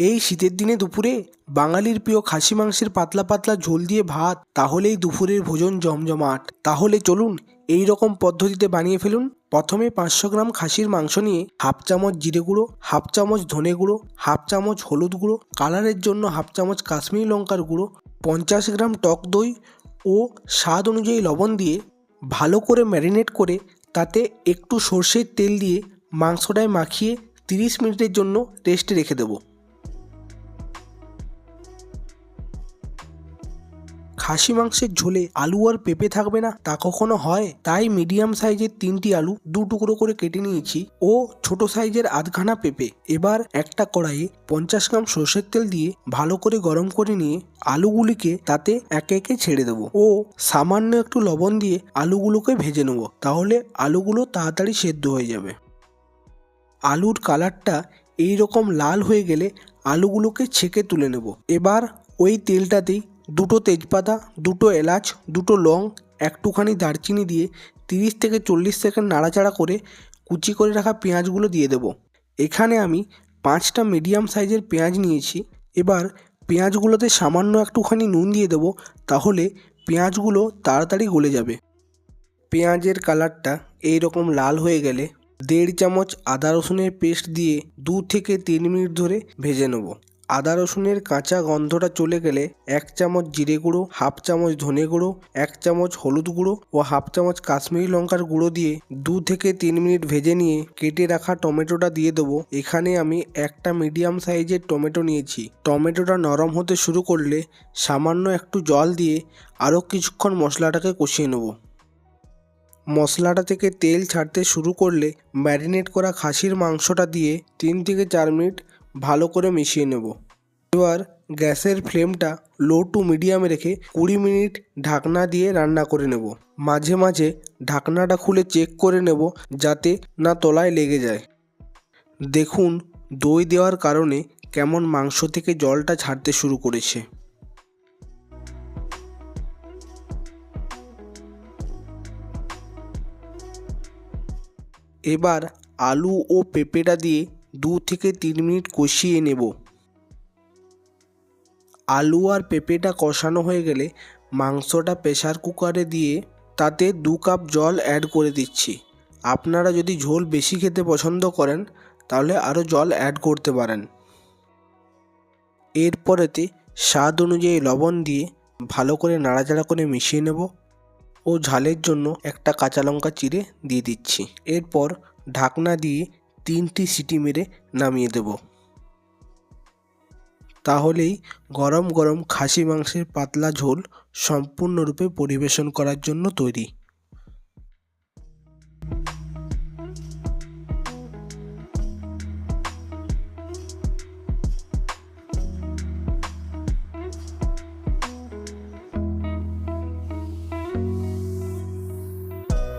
এই শীতের দিনে দুপুরে বাঙালির প্রিয় খাসি মাংসের পাতলা পাতলা ঝোল দিয়ে ভাত, তাহলেই দুপুরের ভোজন জমজমাট। তাহলে চলুন এই রকম পদ্ধতিতে বানিয়ে ফেলুন। প্রথমে পাঁচশো গ্রাম খাসির মাংস নিয়ে হাফ চামচ জিরে গুঁড়ো, হাফ চামচ ধনে গুঁড়ো, হাফ চামচ হলুদ গুঁড়ো, কালারের জন্য হাফ চামচ কাশ্মীরি লঙ্কার গুঁড়ো, পঞ্চাশ গ্রাম টক দই ও স্বাদ অনুযায়ী লবণ দিয়ে ভালো করে ম্যারিনেট করে তাতে একটু সর্ষের তেল দিয়ে মাংসটায় মাখিয়ে তিরিশ মিনিটের জন্য রেস্টে রেখে দেবো। খাসি মাংসের ঝোলে আলু আর পেঁপে থাকবে না, তা কখনো হয়? তাই মিডিয়াম সাইজের তিনটি আলু দু টুকরো করে কেটে নিয়েছি ও ছোট সাইজের আধখানা পেঁপে। এবার একটা কড়াইয়ে পঞ্চাশ গ্রাম সর্ষের তেল দিয়ে ভালো করে গরম করে নিয়ে আলুগুলিকে তাতে একে একে ছেড়ে দেবো। ও সামান্য একটু লবণ দিয়ে আলুগুলোকে ভেজে নেব, তাহলে আলুগুলো তাড়াতাড়ি সেদ্ধ হয়ে যাবে। আলুর কালারটা এই রকম লাল হয়ে গেলে আলুগুলোকে ছেঁকে তুলে নেব। এবার ওই তেলটাতেই দুটো তেজপাতা, দুটো এলাচ, দুটো লং, একটুখানি দারচিনি দিয়ে তিরিশ থেকে চল্লিশ সেকেন্ড নাড়াচাড়া করে কুচি করে রাখা পেঁয়াজগুলো দিয়ে দেব। এখানে আমি পাঁচটা মিডিয়াম সাইজের পেঁয়াজ নিয়েছি। এবার পেঁয়াজগুলোতে সামান্য একটুখানি নুন দিয়ে দেবো, তাহলে পেঁয়াজগুলো তাড়াতাড়ি গলে যাবে। পেঁয়াজের কালারটা এই রকম লাল হয়ে গেলে দেড় চামচ আদা রসুনের পেস্ট দিয়ে দু থেকে তিন মিনিট ধরে ভেজে নেব। আদা রসুনের কাঁচা গন্ধটা চলে গেলে এক চামচ জিরে গুঁড়ো, হাফ চামচ ধনে গুঁড়ো, এক চামচ হলুদ গুঁড়ো ও হাফ চামচ কাশ্মীরি লঙ্কার গুঁড়ো দিয়ে দু থেকে তিন মিনিট ভেজে নিয়ে কেটে রাখা টমেটোটা দিয়ে দেবো। এখানে আমি একটা মিডিয়াম সাইজের টমেটো নিয়েছি। টমেটোটা নরম হতে শুরু করলে সামান্য একটু জল দিয়ে আরও কিছুক্ষণ মশলাটাকে কষিয়ে নেব। মশলাটা থেকে তেল ছাড়তে শুরু করলে ম্যারিনেট করা খাসির মাংসটা দিয়ে তিন থেকে চার মিনিট ভালো করে মিশিয়ে নেব। এবার গ্যাসের ফ্লেমটা লো টু মিডিয়ামে রেখে কুড়ি মিনিট ঢাকনা দিয়ে রান্না করে নেব। মাঝে মাঝে ঢাকনাটা খুলে চেক করে নেব যাতে না তলায় লেগে যায়। দেখুন, দই দেওয়ার কারণে কেমন মাংস থেকে জলটা ছাড়তে শুরু করেছে। এবার আলু ও পেঁপেটা দিয়ে দু থেকে তিন মিনিট কষিয়ে নেব। আলু আর পেঁপেটা কষানো হয়ে গেলে মাংসটা প্রেসার কুকারে দিয়ে তাতে দু কাপ জল অ্যাড করে দিচ্ছি। আপনারা যদি ঝোল বেশি খেতে পছন্দ করেন, তাহলে আরও জল অ্যাড করতে পারেন। এরপরেতে স্বাদ অনুযায়ী লবণ দিয়ে ভালো করে নাড়াচাড়া করে মিশিয়ে নেব ও ঝালের জন্য একটা কাঁচা লঙ্কা চিড়ে দিয়ে দিচ্ছি। এরপর ঢাকনা দিয়ে তিনটি সিটি মেরে নামিয়ে দেব। তাহলেই গরম গরম খাসি মাংসের পাতলা ঝোল সম্পূর্ণরূপে পরিবেশন করার জন্য তৈরি।